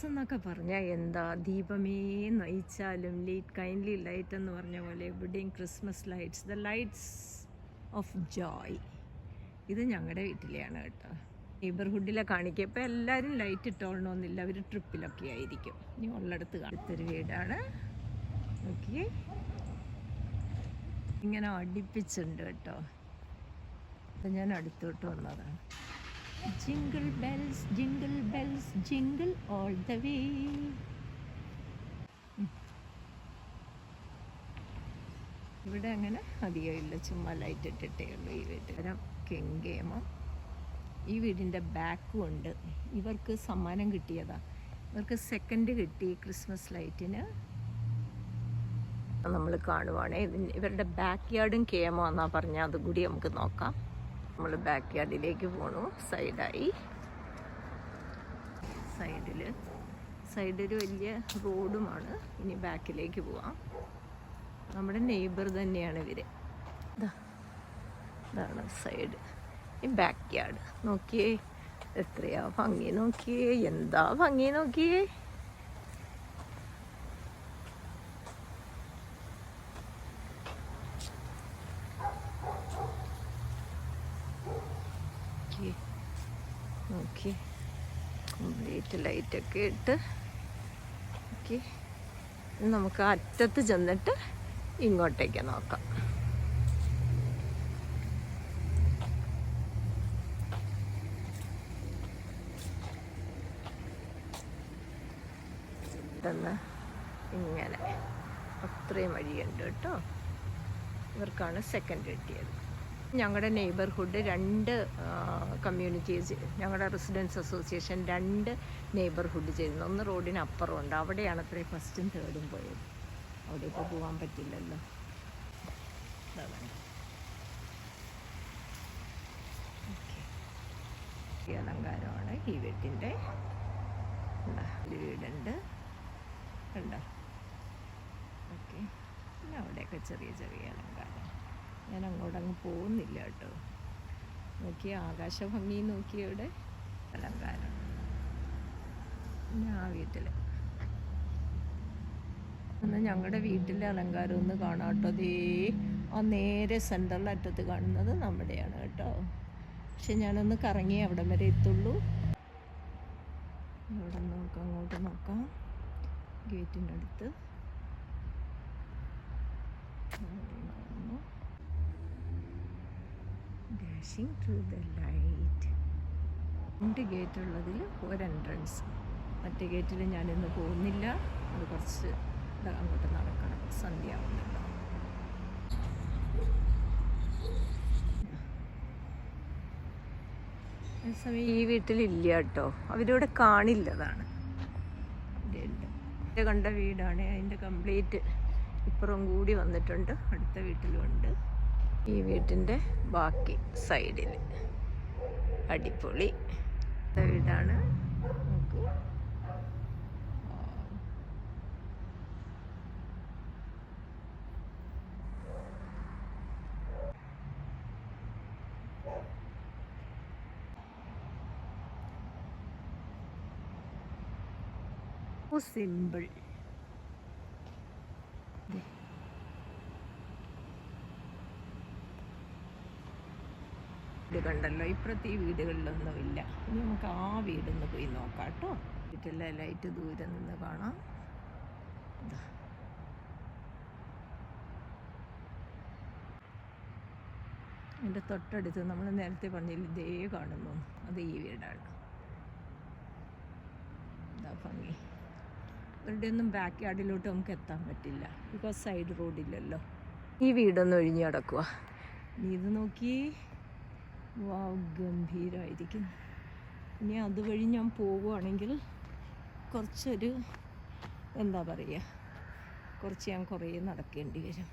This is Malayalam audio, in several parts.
എന്നൊക്കെ പറഞ്ഞാൽ എന്താ ദീപമേ നയിച്ചാലും ലൈറ്റ് കൈൻഡ്ലി ലൈറ്റ് എന്ന് പറഞ്ഞ പോലെ എവിടെയും Christmas lights the lights of joy. ഇത് ഞങ്ങളുടെ വീട്ടിലെയാണ് കേട്ടോ. നെയ്ബർഹുഡിലെ കാണിക്കുക ഇപ്പം എല്ലാവരും ലൈറ്റ് ഇട്ടോളണമെന്നില്ല അവർ ട്രിപ്പിലൊക്കെ ആയിരിക്കും. ഇനി ഉള്ളിടത്ത് കാണത്തൊരു വീടാണ്. നോക്കിയേ ഇങ്ങനെ അടുപ്പിച്ചുണ്ട് കേട്ടോ. അപ്പം ഞാൻ അടുത്തോട്ട് വന്നതാണ്. Jingle bells jingle bells jingle all the way ഇവിടെ അങ്ങനെ അധികം ഇല്ല. ചുമ്മാ ലൈറ്റ് ഇട്ടിട്ടേ ഉള്ളൂ ഈ വീട്ടുകാരം കെങ്കേമം ഈ വീടിന്റെ ബാക്കും ഉണ്ട്. ഇവർക്ക് സമ്മാനം കിട്ടിയതാ. ഇവർക്ക് സെക്കൻഡ് കിട്ടി ക്രിസ്മസ് ലൈറ്റിന് നമ്മൾ കാണുവാണേ. ഇവരുടെ ബാക്ക് യാർഡും കേമോ എന്നാ പറഞ്ഞാൽ അതും കൂടി നമുക്ക് നോക്കാം. നമ്മൾ ബാക്ക് യാർഡിലേക്ക് പോണു. സൈഡായി സൈഡിൽ സൈഡിൽ വലിയ റോഡുമാണ് ഇനി ബാക്കിലേക്ക് പോവാം. നമ്മുടെ നെയ്ബർ തന്നെയാണ് ഇവർ. ഇതാ ഇതാണ് സൈഡ് ഈ ബാക്ക് യാർഡ് നോക്കിയേ എത്രയാ ഭംഗി. നോക്കിയേ എന്താ ഭംഗി? നോക്കിയേ. നോക്കിയേ നോക്കി. കംപ്ലീറ്റ് ലൈറ്റൊക്കെ ഇട്ട് ഓക്കെ നമുക്ക് അറ്റത്ത് ചെന്നിട്ട് ഇങ്ങോട്ടേക്ക് നോക്കാം. ഇങ്ങനെ. അത്രയും വഴിയുണ്ട് കേട്ടോ. ഇവർക്കാണ് സെക്കൻഡ് കിട്ടിയത്. ഞങ്ങളുടെ നെയ്ബർഹുഡ് രണ്ട് കമ്മ്യൂണിറ്റീസ് ഞങ്ങളുടെ റെസിഡൻസ് അസോസിയേഷൻ രണ്ട് നെയ്ബർഹുഡ് ചെയ്യുന്നു ഒന്ന് റോഡിന് അപ്പുറമുണ്ട് അവിടെയാണ് അത്രയും ഫസ്റ്റും തേർഡും പോയത്. അവിടെ ഇപ്പോൾ പോകാൻ പറ്റില്ലല്ലോ അലങ്കാരമാണ്. ഈ വീട്ടിന്റെ? വീടുണ്ട്. ഉണ്ടോ ഓക്കെ. പിന്നെ അവിടെയൊക്കെ ചെറിയ ചെറിയ അലങ്കാരം ഞാൻ അങ്ങോട്ടങ്ങ് പോകുന്നില്ല കേട്ടോ. നോക്കി ആകാശഭംഗി നോക്കിയവിടെ അലങ്കാരം. പിന്നെ ആ വീട്ടിൽ ഒന്ന് ഞങ്ങളുടെ വീട്ടിലെ അലങ്കാരം ഒന്ന് കാണാം കേട്ടോ. അതേ ആ നേരെ സെന്ററിൽ അറ്റത്ത് കാണുന്നത് നമ്മുടെയാണ് കേട്ടോ. പക്ഷെ ഞാനൊന്ന് കറങ്ങി അവിടം വരെ എത്തുള്ളൂ. ഇവിടെ നോക്കാം അങ്ങോട്ട് നോക്കാം. ഗേറ്റിന്റെ അടുത്ത് ഡാഷിങ് ത്രൂ ദ ലൈറ്റ് രണ്ട് ഗേറ്റ് ഉള്ളതിൽ ഒരു എൻട്രൻസ് മറ്റേ ഗേറ്റിൽ ഞാനിന്ന് പോകുന്നില്ല. അത് കുറച്ച് അങ്ങോട്ട് നടക്കണം. സന്ധ്യ സമയം ഈ വീട്ടിലില്ല കേട്ടോ അവരിവിടെ കാണില്ലതാണ് കണ്ട വീടാണ്. അതിന്റെ കംപ്ലീറ്റ് ഇപ്പുറം കൂടി വന്നിട്ടുണ്ട്. അടുത്ത വീട്ടിലുമുണ്ട് ഈ വീട്ടിന്റെ ബാക്കി സൈഡിൽ അടിപൊളി വീടാണ്. നമുക്ക് സിമ്പിൾ വീട് കണ്ടല്ലോ ഇപ്പുറത്തെ ഈ വീടുകളിലൊന്നും ഇല്ല. ഇനി നമുക്ക് ആ വീടൊന്ന് പോയി നോക്കാം കേട്ടോ. വീട്ടിലെ ലൈറ്റ് ദൂരെ നിന്ന് കാണാം. ഇതാ. അതിന്റെ തൊട്ടടുത്ത് നമ്മൾ നേരത്തെ പറഞ്ഞില്ല ഇതേ കാണുന്നു. അത് ഈ വീടാണ്. എന്താ ഭംഗി. ഇവരുടെ ഒന്നും ബാക്ക് യാർഡിലോട്ട് നമുക്ക് എത്താൻ പറ്റില്ല. ബിക്കോസ് സൈഡ് റോഡില്ലല്ലോ ഈ വീടൊന്ന് ഒഴിഞ്ഞു കിടക്കുക നീ ഇത് നോക്കി. വാവ് ഗംഭീരമായിരിക്കും ഇനി അതുവഴി ഞാൻ പോവുകയാണെങ്കിൽ കുറച്ചൊരു എന്താ പറയുക കുറച്ച് ഞാൻ കുറേ നടക്കേണ്ടി വരും.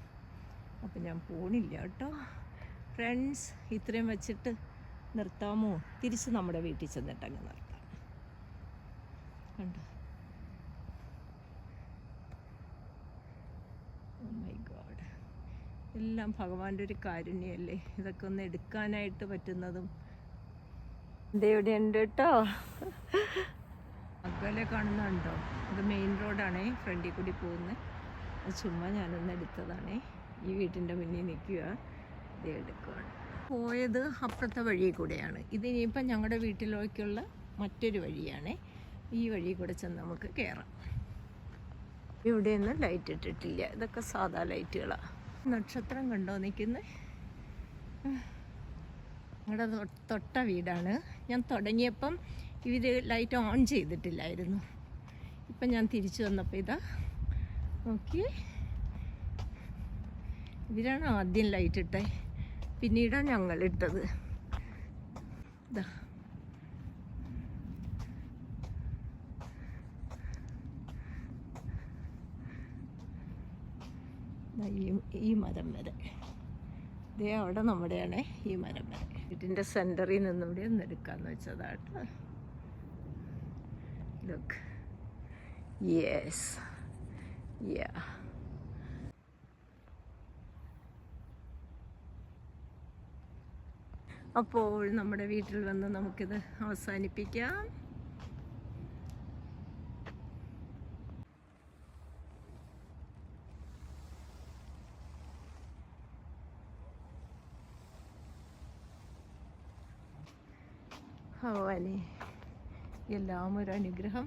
അപ്പം ഞാൻ പോണില്ല കേട്ടോ. ഫ്രണ്ട്സ് ഇത്രയും വെച്ചിട്ട് നിർത്താമോ? തിരിച്ച് നമ്മുടെ വീട്ടിൽ ചെന്നിട്ടങ്ങ് നിർത്താം കണ്ടോ? എല്ലാം ഭഗവാന്റെ ഒരു കാരുണ്യമല്ലേ ഇതൊക്കെ ഒന്ന് എടുക്കാനായിട്ട് പറ്റുന്നതും. ഇത് ഇവിടെ ഉണ്ട് കേട്ടോ? അകലെ കാണുന്നുണ്ടോ അത് മെയിൻ റോഡാണേ ഫ്രണ്ടിൽ കൂടി പോകുന്നത് അത് ചുമ്മാ ഞാനൊന്ന് എടുത്തതാണേ. ഈ വീട്ടിന്റെ മുന്നിൽ നിൽക്കുക. ഇത് എടുക്കുകയാണ് പോയത് അപ്പുറത്തെ വഴി കൂടെയാണ്. ഇത് ഇനിയിപ്പം ഞങ്ങളുടെ വീട്ടിലേക്കുള്ള മറ്റൊരു വഴിയാണേ. ഈ വഴി കൂടെ ചെന്ന് നമുക്ക് കയറാം ഇവിടെയൊന്നും ലൈറ്റ് ഇട്ടിട്ടില്ല. ഇതൊക്കെ സാധാ ലൈറ്റുകളാണ് നക്ഷത്രം കണ്ടോ? നിൽക്കുന്നത് ഞങ്ങളുടെ തൊട്ട വീടാണ്. ഞാൻ തുടങ്ങിയപ്പം ഇവർ ലൈറ്റ് ഓൺ ചെയ്തിട്ടില്ലായിരുന്നു. ഇപ്പം ഞാൻ തിരിച്ചു വന്നപ്പോൾ ഇതാ. നോക്കി ഇവരാണ് ആദ്യം ലൈറ്റ് ഇട്ടേ. പിന്നീടാണ് ഞങ്ങൾ ഇട്ടത്. ഇതാ. ഈ മരം വരെ. ഇതേ അവിടെ നമ്മുടെയാണ് ഈ മരം വരെ. വീട്ടിന്റെ സെന്ററിൽ നിന്നും കൂടി ഒന്ന് എടുക്കാന്ന് വെച്ചതാട്ടോ. ലുക്ക് യെസ് യാ അപ്പോൾ നമ്മുടെ വീട്ടിൽ വന്ന് നമുക്കിത് അവസാനിപ്പിക്കാം. ഭഗവാനെ എല്ലാം ഒരു അനുഗ്രഹം.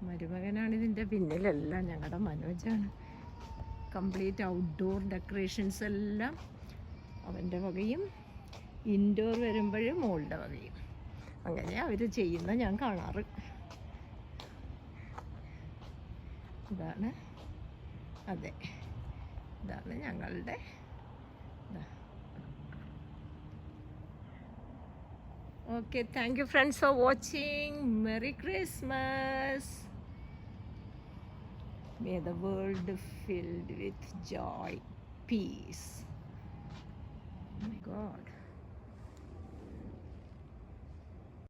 മരുമകനാണ് ഇതിന്റെ പിന്നിലെല്ലാം ഞങ്ങളുടെ മനോജാണ്. കംപ്ലീറ്റ് ഔട്ട്ഡോർ ഡെക്കറേഷൻസ് എല്ലാം അവന്റെ വകയും ഇൻഡോർ വരുമ്പോഴും മോളുടെ വകയും. അങ്ങനെ അവർ ചെയ്യുന്ന ഞാൻ കാണാറ്. ഇതാണ്. അതെ. ഇതാണ് ഞങ്ങളുടെ okay thank you friends for watching. Merry christmas. May the world filled with joy peace. Oh my god.